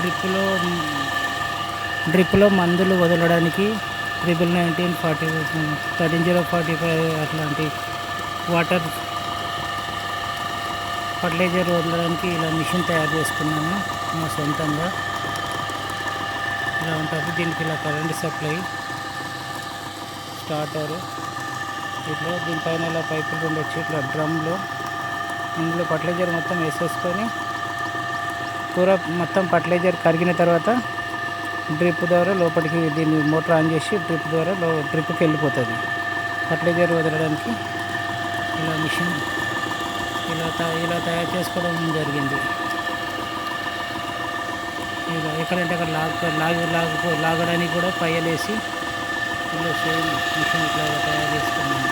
డ్రిప్పులో డ్రిప్లో మందులు వదలడానికి triple nineteen forty thirteen zero forty five అట్లాంటి వాటర్ ఫర్టిలైజర్ వదలడానికి ఇలా మిషన్ తయారు చేసుకున్నాను మా సొంతంగా. ఇలా ఉంటుంది. దీనికి ఇలా కరెంట్ సప్లై స్టార్టర్. ఇట్లా దీనిపైన ఇలా పైపులు రెండు వచ్చి ఇట్లా డ్రమ్లో. ఇందులో ఫర్టిలైజర్ మొత్తం వేసేసుకొని కూర మొత్తం ఫర్టిలైజర్ కరిగిన తర్వాత డ్రిప్ ద్వారా లోపలికి దీన్ని మోటార్ ఆన్ చేసి డ్రిప్ ద్వారా లో డ్రిప్కి వెళ్ళిపోతుంది. ఫర్టిలైజర్ వదలడానికి ఇలా మిషన్ ఇలా త- ఇలా తయారు చేసుకోవడం జరిగింది. ఇలా ఎక్కడంటే అక్కడ లాగ లాగి లాగ లాగడానికి కూడా పయ్యలేసి ఇలా సేమ్ మిషన్ ఇట్లా తయారు చేసుకున్నాను